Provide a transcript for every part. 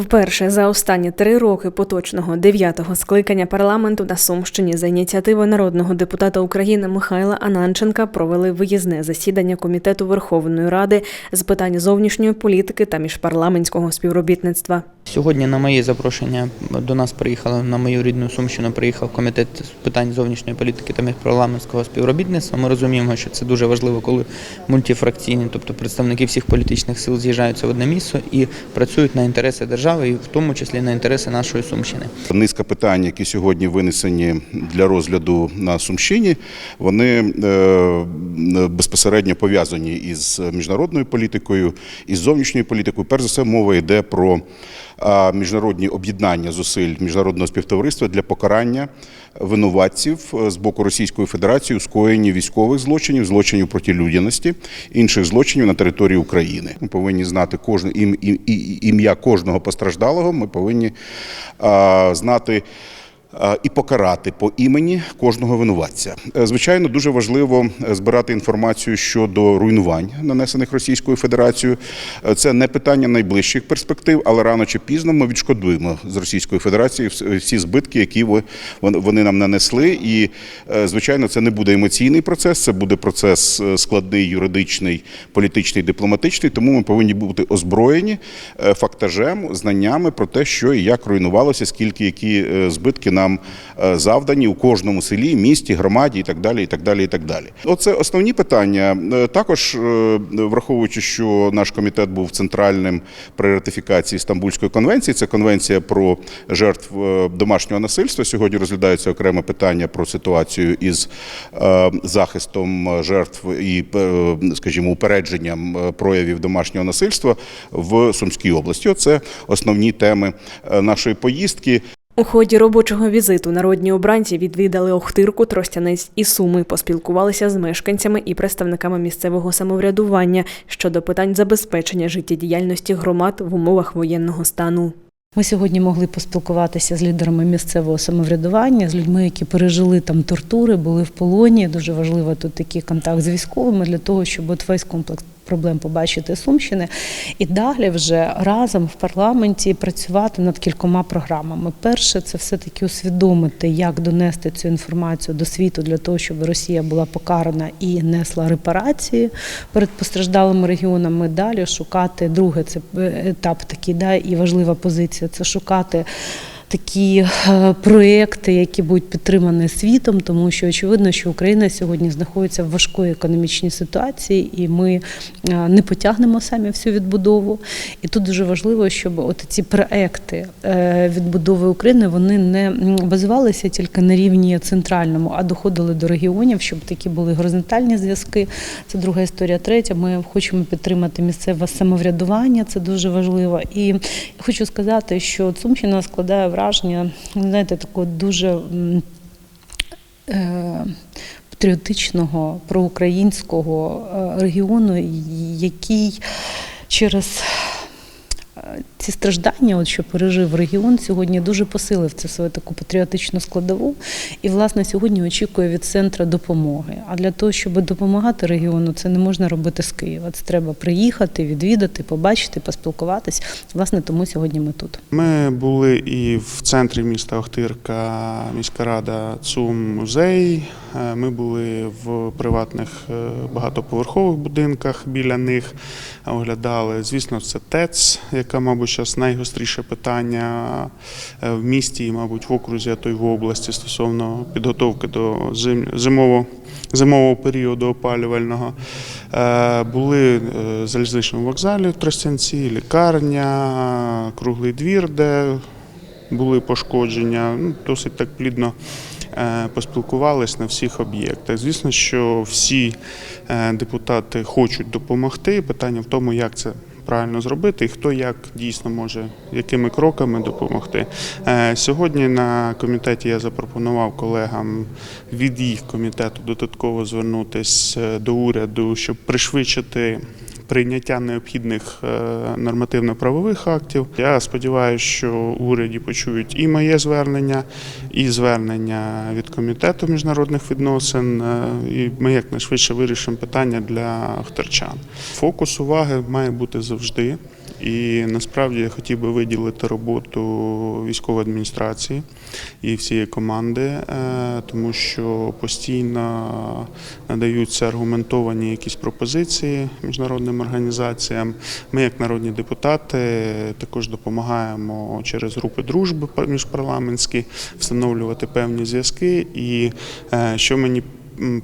Вперше за останні три роки поточного дев'ятого скликання парламенту на Сумщині за ініціативи народного депутата України Михайла Ананченка провели виїзне засідання комітету Верховної Ради з питань зовнішньої політики та міжпарламентського співробітництва. Сьогодні на моє запрошення до нас приїхало на мою рідну Сумщину. Приїхав комітет з питань зовнішньої політики та міжпарламентського співробітництва. Ми розуміємо, що це дуже важливо, коли мультифракційні, тобто представники всіх політичних сил з'їжджаються в одне місце і працюють на інтереси держави, і в тому числі на інтереси нашої Сумщини. Низка питань, які сьогодні винесені для розгляду на Сумщині, вони е, безпосередньо пов'язані із міжнародною політикою, із зовнішньою політикою. Перш за все, мова йде про міжнародні об'єднання зусиль міжнародного співтовариства для покарання винуватців е, з боку Російської Федерації у скоєнні військових злочинів, злочинів проти людяності, інших злочинів на території України. Ми повинні знати кожне ім'я кожного постраждалого. Ми повинні знати. А, І покарати по імені кожного винуватця. Е, Звичайно, дуже важливо е, збирати інформацію щодо руйнувань, нанесених Російською Федерацією. Е, Це не питання найближчих перспектив, але рано чи пізно ми відшкодуємо з Російської Федерації всі збитки, які вони нам нанесли. І, е, звичайно, це не буде емоційний процес, це буде процес е, складний, юридичний, політичний, дипломатичний. Тому ми повинні бути озброєні е, фактажем, знаннями про те, що і як руйнувалося, скільки які е, збитки нам е, завдані у кожному селі, місті, громаді і так далі. І так далі, і так далі. Оце основні питання. Е, Також е, враховуючи, що наш комітет був центральним при ратифікації Стамбульської конвенції, це конвенція про жертв домашнього насильства. Сьогодні розглядається окреме питання про ситуацію із захистом жертв і, скажімо, упередженням проявів домашнього насильства в Сумській області. Оце основні теми нашої поїздки. У ході робочого візиту народні обранці відвідали Охтирку, Тростянець і Суми, поспілкувалися з мешканцями і представниками місцевого самоврядування щодо питань забезпечення життєдіяльності громад в умовах воєнного стану. Ми сьогодні могли поспілкуватися з лідерами місцевого самоврядування, з людьми, які пережили там тортури, були в полоні. Дуже важливо тут такий контакт з військовими для того, щоб от весь комплекс проблем побачити Сумщини і далі вже разом в парламенті працювати над кількома програмами. Перше, це все-таки усвідомити, як донести цю інформацію до світу для того, щоб Росія була покарана і несла репарації перед постраждалими регіонами. Далі шукати друге, це е, етап такий, да, і важлива позиція це шукати. Такі е, проекти, які будуть підтримані світом, тому що очевидно, що Україна сьогодні знаходиться в важкої економічній ситуації, і ми е, не потягнемо самі всю відбудову. І тут дуже важливо, щоб от ці проекти е, відбудови України вони не базувалися тільки на рівні центральному, а доходили до регіонів, щоб такі були горизонтальні зв'язки. Це друга історія. Третя, ми хочемо підтримати місцеве самоврядування, це дуже важливо. І хочу сказати, що Сумщина складає враження, знаєте, такого дуже. е, Патріотичного проукраїнського е, регіону, який через е, ці страждання, от що пережив регіон, сьогодні дуже посилив це свою таку патріотичну складову. І, власне, сьогодні очікує від центру допомоги. А для того, щоб допомагати регіону, це не можна робити з Києва. Це треба приїхати, відвідати, побачити, поспілкуватись. Власне, тому сьогодні ми тут. Ми були і в центрі міста Охтирка, міська рада ЦУМ музей. Е, Ми були в приватних е, багатоповерхових будинках біля них, оглядали. Звісно, це ТЕЦ, яка, мабуть, зараз найгостріше питання е, в місті і, мабуть, в окрузі, а то й в області стосовно підготовки до зим- зимового, зимового періоду опалювального. Е, Були е, в залізничному вокзалі в Тростянці, лікарня, круглий двір, де були пошкодження. Ну, Досить так плідно поспілкувались на всіх об'єктах. Звісно, що всі депутати хочуть допомогти. Питання в тому, як це. Правильно зробити, і хто як дійсно може, якими кроками допомогти. Е, Сьогодні на комітеті я запропонував колегам від їх комітету додатково звернутися до уряду, щоб пришвидшити прийняття необхідних е, нормативно-правових актів. Я сподіваюся, що уряді почують і моє звернення, і звернення від комітету міжнародних відносин. е, І ми якнайшвидше вирішимо питання для хтерчан. Фокус уваги має бути завжди. І насправді я хотів би виділити роботу військової адміністрації і всієї команди, е, тому що постійно надаються аргументовані якісь пропозиції міжнародним організаціям. Ми, як народні депутати, також допомагаємо через групи дружби міжпарламентські встановлювати певні зв'язки. І е, що мені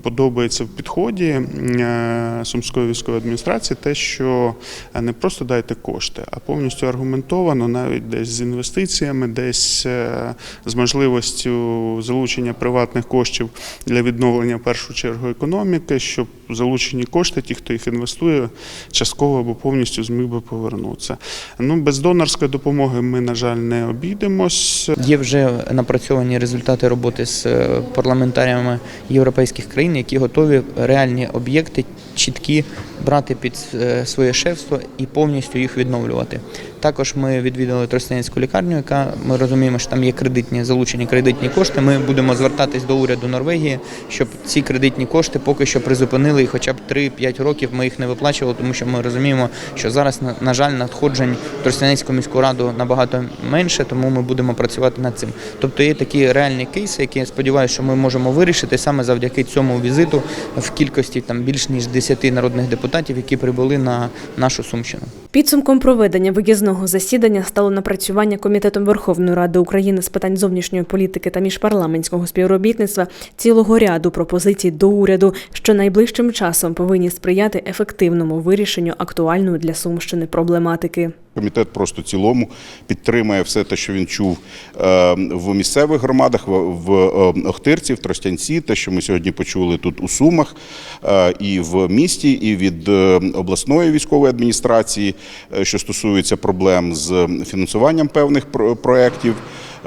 подобається в підході е, Сумської військової адміністрації, те, що е, не просто дайте кошти, а повністю аргументовано, навіть десь з інвестиціями, десь е, з можливістю залучення приватних коштів для відновлення в першу чергу економіки, щоб залучені кошти, ті, хто їх інвестує, частково або повністю зміг би повернутися. Ну, без донорської допомоги ми, на жаль, не обійдемось. Є вже напрацьовані результати роботи з е, парламентарями європейських країн, які готові реальні об'єкти чіткі брати під е, своє шефство і повністю їх відновлювати. Також ми відвідали Тростянецьку лікарню, яка ми розуміємо, що там є кредитні залучені кредитні кошти. Ми будемо звертатись до уряду Норвегії, щоб ці кредитні кошти поки що призупинили, і хоча б 3-5 років ми їх не виплачували, тому що ми розуміємо, що зараз на- жаль надходжень Тростянецьку міську раду набагато менше, тому ми будемо працювати над цим. Тобто є такі реальні кейси, які я сподіваюся, що ми можемо вирішити саме завдяки цьому візиту в кількості там більш ніж 10 народних депутатів, які прибули на нашу Сумщину. Підсумком проведення виїзного засідання стало напрацювання Комітетом Верховної Ради України з питань зовнішньої політики та міжпарламентського співробітництва цілого ряду пропозицій до уряду, що найближчим часом повинні сприяти ефективному вирішенню актуальної для Сумщини проблематики. Комітет просто цілому підтримує все те, що він чув е, в місцевих громадах, в, е, Охтирці, в Тростянці, те, що ми сьогодні почули тут у Сумах, е, і в місті, і від е, обласної військової адміністрації, е, що стосується проблем з фінансуванням певних про- проєктів.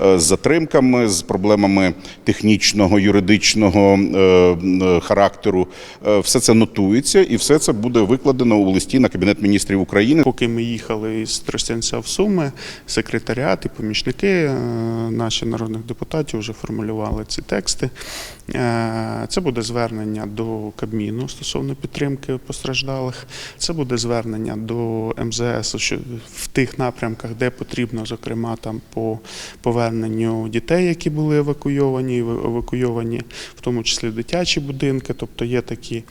Е, З затримками, з проблемами технічного, юридичного е, е, характеру, все це нотується, і все це буде викладено у листі на кабінет міністрів України. Поки ми їхали із Тростянця в Суми, секретаріат і помічники наші народних депутатів вже формулювали ці тексти. Це буде звернення до Кабміну стосовно підтримки постраждалих. Це буде звернення до МЗС що в тих напрямках, де потрібно, зокрема там по поверненню дітей, які були евакуйовані, евакуйовані, в тому числі дитячі будинки. Тобто є такі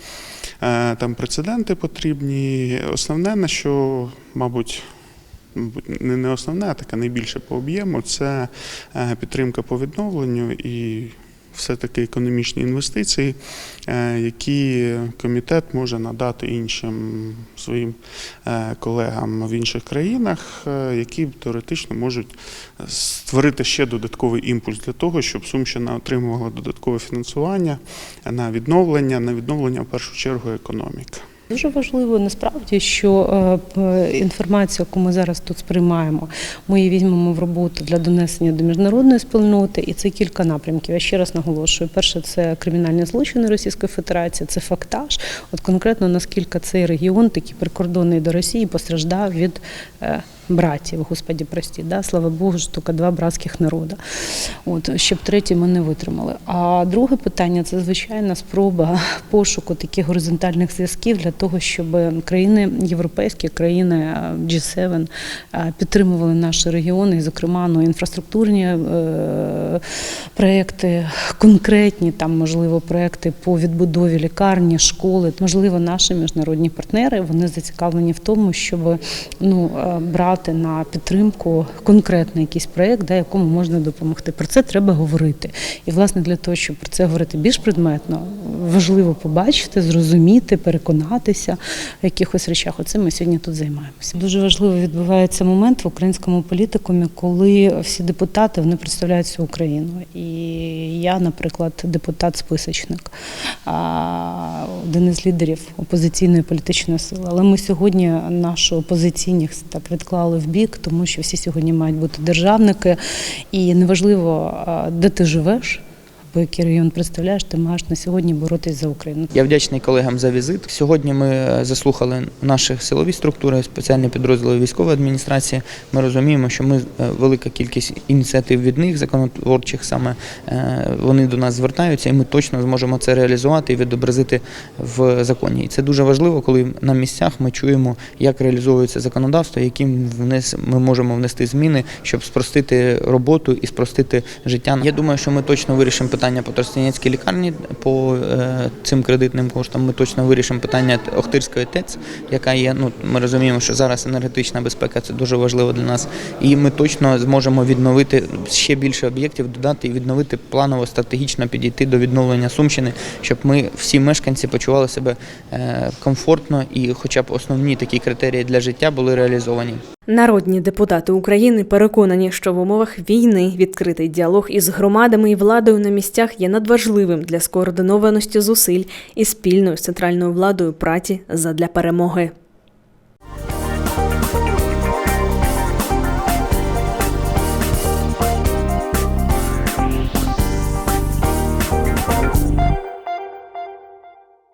е, там прецеденти потрібні. Основне, на що, мабуть, не основне, а таке найбільше по об'єму, це е, підтримка по відновленню і все-таки економічні інвестиції, е, які комітет може надати іншим своїм е, колегам в інших країнах, е, які теоретично можуть створити ще додатковий імпульс для того, щоб Сумщина отримувала додаткове фінансування на відновлення, на відновлення в першу чергу економіки. Дуже важливо насправді, що е, інформацію, яку ми зараз тут сприймаємо, ми її візьмемо в роботу для донесення до міжнародної спільноти, і це кілька напрямків. Я ще раз наголошую: перше, це кримінальні злочини Російської Федерації, це фактаж. От конкретно наскільки цей регіон, такий прикордонний до Росії, постраждав від. Братів, Господі прості, да? слава Богу, що тільки два братських народи. От, щоб третій ми не витримали. А друге питання це звичайна спроба пошуку таких горизонтальних зв'язків для того, щоб країни європейські, країни е, G7 е, підтримували наші регіони, і, зокрема, ну, інфраструктурні е, проекти, конкретні там, можливо, проекти по відбудові лікарні, школи. Можливо, наші міжнародні партнери вони зацікавлені в тому, щоб ну, е, брати на підтримку конкретний якийсь проект, да, якому можна допомогти. Про це треба говорити. І власне для того, щоб про це говорити більш предметно, важливо побачити, зрозуміти, переконатися в якихось речах. Оце ми сьогодні тут займаємося. Дуже важливо відбувається момент в українському політикумі, коли всі депутати вони представляють всю Україну. І я, наприклад, депутат-списочник, один із лідерів опозиційної політичної сили. Але ми сьогодні нашу опозиційність так відклали в бік, тому що всі сьогодні мають бути державники, і неважливо, а, де ти живеш. Будь-який регіон представляєш, ти маєш на сьогодні боротись за Україну. Я вдячний колегам за візит. Сьогодні ми е, заслухали наші силові структури, спеціальні підрозділи військової адміністрації. Ми розуміємо, що ми е, велика кількість ініціатив від них, законотворчих саме е, вони до нас звертаються, і ми точно зможемо це реалізувати і відобразити в законі. І це дуже важливо, коли на місцях ми чуємо, як реалізовується законодавство, яким внес ми можемо внести зміни, щоб спростити роботу і спростити життя. Я думаю, що ми точно вирішимо питання по Тростянецькій лікарні по е, цим кредитним коштам. Ми точно вирішимо питання Охтирської ТЕЦ, яка є. Ну ми розуміємо, що зараз енергетична безпека це дуже важливо для нас. І ми точно зможемо відновити ще більше об'єктів, додати і відновити планово стратегічно підійти до відновлення Сумщини, щоб ми всі мешканці почували себе е, комфортно і, хоча б основні такі критерії для життя були реалізовані. Народні депутати України переконані, що в умовах війни відкритий діалог із громадами і владою на місцях є надважливим для скоординованості зусиль і спільної з центральною владою праці задля перемоги.